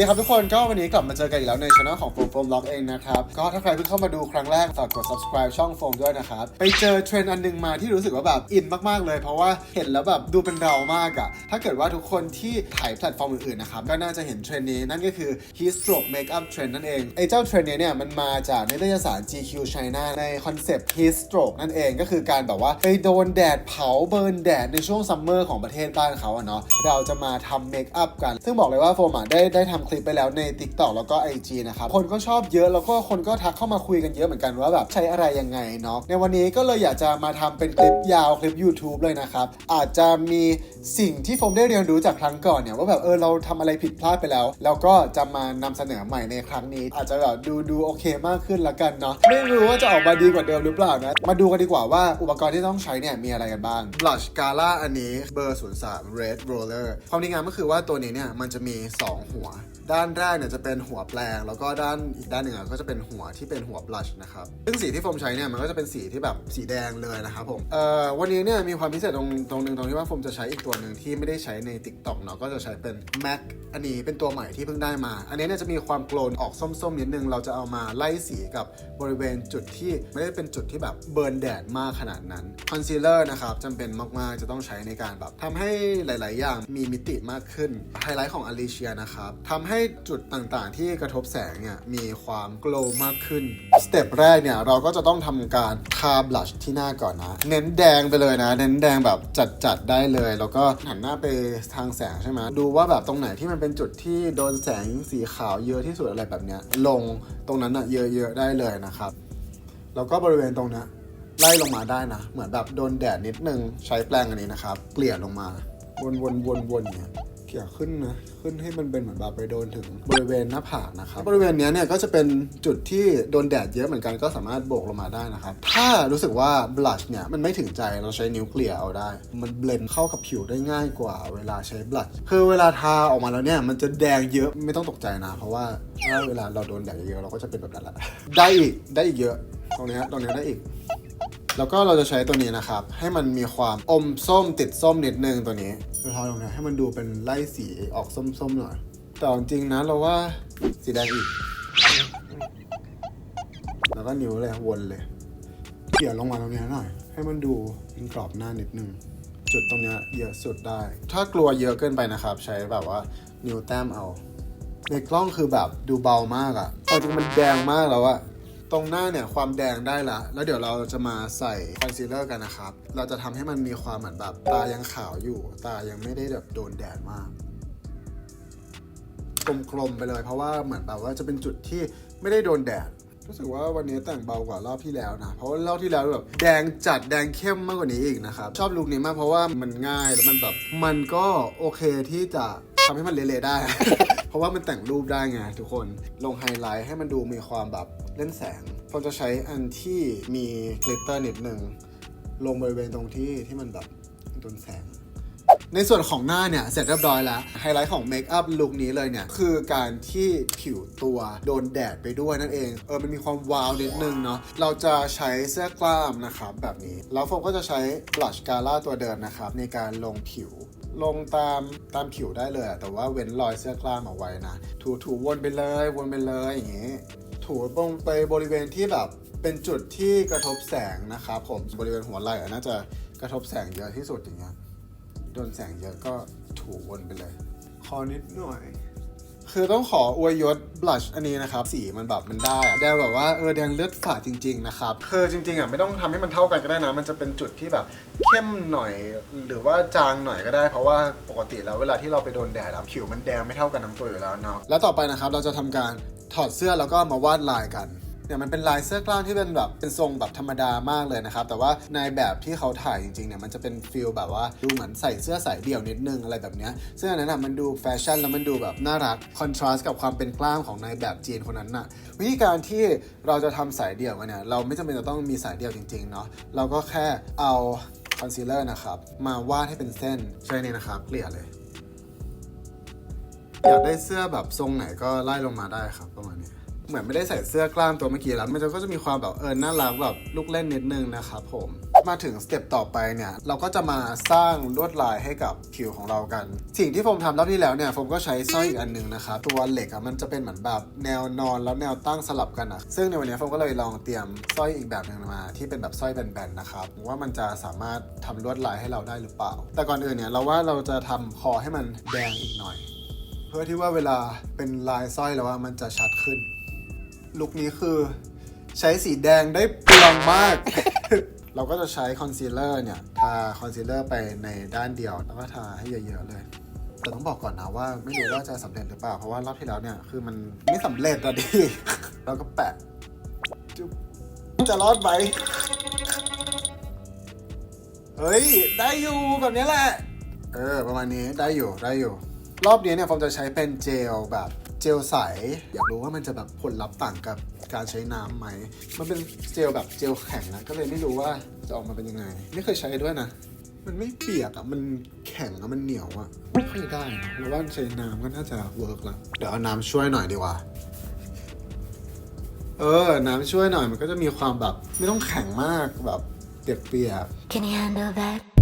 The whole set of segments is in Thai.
ดีครับทุกคนก็วันนี้กลับมาเจอกันอีกแล้วในช่องของโฟมโฟมล็อกเองนะครับ ก็ถ้าใครเพิ่งเข้ามาดูครั้งแรกฝากกด subscribe ช่องโฟมด้วยนะครับ ไปเจอเทรนด์อันหนึงมาที่รู้สึกว่าแบบอินมากๆเลย เพราะว่าเห็นแล้วแบบดูเป็นเรามากอะถ้าเกิดว่าทุกคนที่ถ่ายแพลตฟอร์มอื่นๆนะครับก็น่าจะเห็นเทรนด์นี้นั่นก็คือ heat stroke makeup trend นั่นเองไอ้เจ้าเทรนด์นี้เนี่ยมันมาจากนิตยสาร GQ China ในคอนเซปต์ heat stroke นั่นเองก็คือการแบบว่าไปโดนแดดเผาเบิร์นแดดในช่วงซัมเมอร์ของประเทศบ้านเขาอะเนาะเราจะมาทำเมคอัพกัน ซึ่งบอกเลยว่าโฟมอะได้ได้ทำคลิปไปแล้วใน TikTok แล้วก็ IG นะครับคนก็ชอบเยอะแล้วก็คนก็ทักเข้ามาคุยกันเยอะเหมือนกันว่าแบบใช้อะไรยังไงเนาะในวันนี้ก็เลยอยากจะมาทำเป็นคลิปยาวคลิป YouTube เลยนะครับ อาจจะมีสิ่งที่โฟมได้เรียนรู้จากครั้งก่อนเนี่ยว่าแบบเออเราทำอะไรผิดพลาดไปแล้ว แล้วก็จะมานำเสนอใหม่ในครั้งนี้ อาจจะแบบดูดูโอเคมากขึ้นละกันเนาะไม่รู้ว่าจะออกมาดีกว่าเดิมหรือเปล่านะมาดูกันดีกว่าว่าอุปกรณ์ที่ต้องใช้เนี่ยมีอะไรกันบ้าง blush gala อันนี้เบอร์ 03 red roller ความดีงามก็คือว่าตัวนี้เนี่ยมันจะมี 2 หัวด้านแรกเนี่ยจะเป็นหัวแปลง แล้วก็ด้านอีกด้านหนึ่งก็จะเป็นหัวที่เป็นหัวบลัชนะครับซึ่งสีที่โฟมใช้เนี่ยมันก็จะเป็นสีที่แบบสีแดงเลยนะครับผมเอ่อวันนี้เนี่ยมีความพิเศษตรงตรงหนึ่งตรงที่ว่าโฟมจะใช้อีกตัวหนึ่งที่ไม่ได้ใช้ใน Tik t o อกเนาะก็จะใช้เป็น MAC อันนี้เป็นตัวใหม่ที่เพิ่งได้มา อันนี้เนี่ยจะมีความโกลนออกส้มๆนิดนึงเราจะเอามาไล่สีกับบริเวณจุดที่ไม่ได้เป็นจุดที่แบบเบิร์นแดดมากขนาดนั้นคอนซีลเลอร์นะครับจำเป็นมากๆจะต้องใช้ในการแบบทำให้หลาย ๆ อย่างมีมิติมากขึ้นไฮไลท์ของอลิเชียนะครับทำให้จุดต่างๆ ที่กระทบแสงเนี่ยมีความโกลมากขึ้น สเต็ปแรกเนี่ยเราก็จะต้องทำการทาบลัชที่หน้าก่อนนะ เน้นแดงไปเลยนะ เน้นแดงแบบจัดๆได้เลย แล้วก็หันหน้าไปทางแสงใช่ไหมดูว่าแบบตรงไหนที่มันเป็นจุดที่โดนแสงสีขาวเยอะที่สุดอะไรแบบเนี้ยลงตรงนั้นอะเยอะๆได้เลยนะครับ แล้วก็บริเวณตรงนี้ไล่ลงมาได้นะ เหมือนแบบโดนแดดนิดนึงใช้แปรงอันนี้นะครับ เกลี่ยลงมา วนวนวนวนเนี่ย เกี่ยขึ้นนะ ขึ้นให้มันเป็นเหมือนแบบไปโดนถึงบริเวณหน้าผากนะครับ บริเวณนี้เนี่ยก็จะเป็นจุดที่โดนแดดเยอะเหมือนกันก็สามารถโบกลงมาได้นะครับ ถ้ารู้สึกว่าบลัชเนี่ยมันไม่ถึงใจเราใช้นิ้วเกลี่ยเอาได้ มันเบลนด์เข้ากับผิวได้ง่ายกว่าเวลาใช้บลัชคือเวลาทาออกมาแล้วเนี่ยมันจะแดงเยอะไม่ต้องตกใจนะ เพราะว่าถ้าเวลาเราโดนแดดเยอะเราก็จะเป็นแบบนั้นแหละได้อีกได้อีกเยอะตรงนี้ตรงนี้ได้อีก แล้วก็เราจะใช้ตัวนี้นะครับ ให้มันมีความอมส้มติดส้มนิดนึงตัวนี้คือทาตรงนี้ให้มันดูเป็นไล่สีออกส้มๆหน่อย แต่จริงนะเราว่าสีแดงอีก แล้วก็นิ้วเลยวนเลยเกี่ยลงมาตรงนี้หน่อย ให้มันดูเป็นกรอบหน้านิดนึง จุดตรงนี้เยอะสุดได้ ถ้ากลัวเยอะเกินไปนะครับ ใช้แบบว่านิ้วแต้มเอา ในกล้องคือแบบดูเบามากอะเอาจริงมันแดงมากแล้วอะ ตรงหน้าเนี่ยความแดงได้ละ แล้วเดี๋ยวเราจะมาใส่คอนซีลเลอร์กันนะครับ เราจะทำให้มันมีความเหมือนแบบตายังขาวอยู่ ตายังไม่ได้แบบโดนแดดมากกลมๆไปเลย เพราะว่าเหมือนแบบว่าจะเป็นจุดที่ไม่ได้โดนแดดรู้สึกว่าวันนี้แต่งเบากว่ารอบที่แล้วนะ เพราะว่ารอบที่แล้วแบบแดงจัดแดงเข้มมากกว่านี้อีกนะครับ ชอบลุคนี้มากเพราะว่ามันง่ายแล้วมันแบบมันก็โอเคที่จะทำให้มันเละๆได้ เพราะว่ามันแต่งรูปได้ไงทุกคนลงไฮไลท์ให้มันดูมีความแบบเล่นแสงผมจะใช้อันที่มีกลิตเตอร์นิดหนึ่งลงบริเวณตรงที่ที่มันแบบโดนแสงในส่วนของหน้าเนี่ย เสร็จเรียบร้อยแล้ว ไฮไลท์ของเมคอัพลุคนี้เลยเนี่ย คือการที่ผิวตัวโดนแดดไปด้วยนั่นเอง เออ มันมีความวาวนิดนึงเนาะเราจะใช้เสื้อกล้ามนะครับ แบบนี้ แล้วโฟมก็จะใช้บลัชกาล่าตัวเดิมนะครับ ในการลงผิว ลงตามตามผิวได้เลยแต่ว่าเว้นรอยเสื้อกล้ามเอาไว้นะ ถูถูวนไปเลยวนไปเลยอย่างงี้ ถูลงไปบริเวณที่แบบเป็นจุดที่กระทบแสงนะครับผมบริเวณหัวไหล่น่าจะกระทบแสงเยอะที่สุดอย่างเงี้ยโดนแสงเยอะก็ถูวนไปเลย คอนิดหน่อย คือต้องขออวยยศบลัชอันนี้นะครับ สีมันแบบมันได้อะแดงแบบว่าเออแดงเลือดฝาดจริง ๆ นะครับ คือจริงๆอะไม่ต้องทำให้มันเท่ากันก็ได้นะ มันจะเป็นจุดที่แบบเข้มหน่อย หรือว่าจางหน่อยก็ได้ เพราะว่าปกติแล้วเวลาที่เราไปโดนแดดอะผิวมันแดงไม่เท่ากันทั้งตัวอยู่แล้วเนาะ แล้วต่อไปนะครับเราจะทำการถอดเสื้อแล้วก็มาวาดลายกัน เนี่ยมันเป็นลายเสื้อกล้ามที่เป็นแบบเป็นทรงแบบธรรมดามากเลยนะครับ แต่ว่าในแบบที่เขาถ่ายจริงๆเนี่ยมันจะเป็นฟิลแบบว่าดูเหมือนใส่เสื้อสายเดี่ยวนิดนึงอะไรแบบเนี้ยซึ่งอันนั้นอะมันดูแฟชั่นแล้วมันดูแบบน่ารักคอนทราสต์กับความเป็นกล้ามของนายแบบจีนคนนั้นน่ะวิธีการที่เราจะทำสายเดี่ยวกันเนี่ยเราไม่จำเป็นจะต้องมีสายเดี่ยวจริงๆเนาะเราก็แค่เอาคอนซีลเลอร์นะครับมาวาดให้เป็นเส้นใช่นี่นะครับเกลี่ยเลย อยากได้เสื้อแบบทรงไหนก็ไล่ลงมาได้ครับประมาณนี้ เหมือนไม่ได้ใส่เสื้อกล้ามตัวเมื่อกี้แล้วมันก็จะมีความแบบเออน่ารักแบบลูกเล่นนิดนึงนะครับผมมาถึงสเต็ปต่อไปเนี่ย เราก็จะมาสร้างลวดลายให้กับผิวของเรากัน สิ่งที่โฟมทำรอบที่แล้วเนี่ยโฟมก็ใช้สร้อยอีกอันหนึงนะครับตัวเหล็กอะมันจะเป็นเหมือนแบบแนวนอนแล้วแนวตั้งสลับกันอะซึ่งในวันนี้โฟมก็เลยลองเตรียมสร้อยอีกแบบหนึ่งมา ที่เป็นแบบสร้อยแบนๆนะครับว่ามันจะสามารถทำลวดลายให้เราได้หรือเปล่า แต่ก่อนอื่นเนี่ยเราว่าเราจะทำคอให้มันแดงอีกหน่อย เพื่อที่ว่าเวลาเป็นลายสร้อยแล้วว่ามันจะชัดขึ้น ลุคนี้คือ ใช้สีแดงได้เปลืองมาก เราก็จะใช้คอนซีลเลอร์เนี่ย ทาคอนซีลเลอร์ไปในด้านเดียว แล้วก็ทาให้เยอะๆเลยแต่ต้องบอกก่อนนะว่าไม่รู้ว่าจะสำเร็จหรือเปล่า เพราะว่ารอบที่แล้วเนี่ยคือมันไม่สำเร็จอะดิแล้วก็แปะจุ๊บจะรอดไหมเฮ้ย ได้อยู่แบบนี้แหละ เออ ประมาณนี้ได้อยู่ได้อยู่ รอบนี้เนี่ยผมจะใช้เป็นเจลแบบ เจลใส อยากรู้ว่ามันจะแบบผลลัพธ์ต่างกับการใช้น้ำไหม มันเป็นเจลแบบเจลแข็งนะก็เลยไม่รู้ว่าจะออกมาเป็นยังไง ไม่เคยใช้ด้วยนะ มันไม่เปียกอะมันแข็งอะมันเหนียวอะไม่ค่อยได้นะแล้วว่าใช้น้ำก็น่าจะเวิร์กแล้วเดี๋ยวเอาน้ำช่วยหน่อยดีกว่าเออ น้ำช่วยหน่อยมันก็จะมีความแบบ ไม่ต้องแข็งมากแบบเปียกๆ Can you handle that?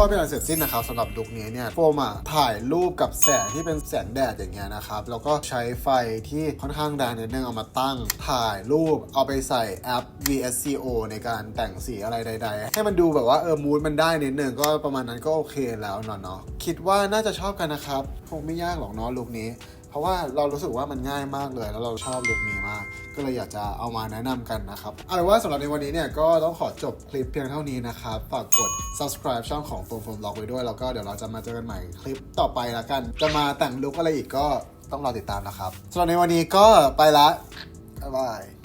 ก็เป็นอันเสร็จสิ้นนะครับสำหรับลุคนี้เนี่ยโฟมอะถ่ายรูปกับแสงที่เป็นแสงแดดอย่างเงี้ยนะครับ แล้วก็ใช้ไฟที่ค่อนข้างแรงนิดนึงเอามาตั้ง ถ่ายรูปเอาไปใส่แอป VSCO ในการแต่งสีอะไรใด ๆ ให้มันดูแบบว่าเออมูดมันได้นิดนึงก็ประมาณนั้นก็โอเคแล้วเนาะเนาะคิดว่าน่าจะชอบกันนะครับคงไม่ยากหรอกเนาะลุคนี้ เพราะว่าเรารู้สึกว่ามันง่ายมากเลย แล้วเราชอบลุคนี้มาก ก็เลยอยากจะเอามาแนะนำกันนะครับเอาเป็นว่าสำหรับในวันนี้เนี่ยก็ต้องขอจบคลิปเพียงเท่านี้นะครับฝากกด subscribe ช่องของโฟมโฟมล็อกไว้ด้วย แล้วก็เดี๋ยวเราจะมาเจอกันใหม่คลิปต่อไปละกัน จะมาแต่งลุคอะไรอีกก็ต้องรอติดตามนะครับสำหรับในวันนี้ก็ไปละบ๊ายบาย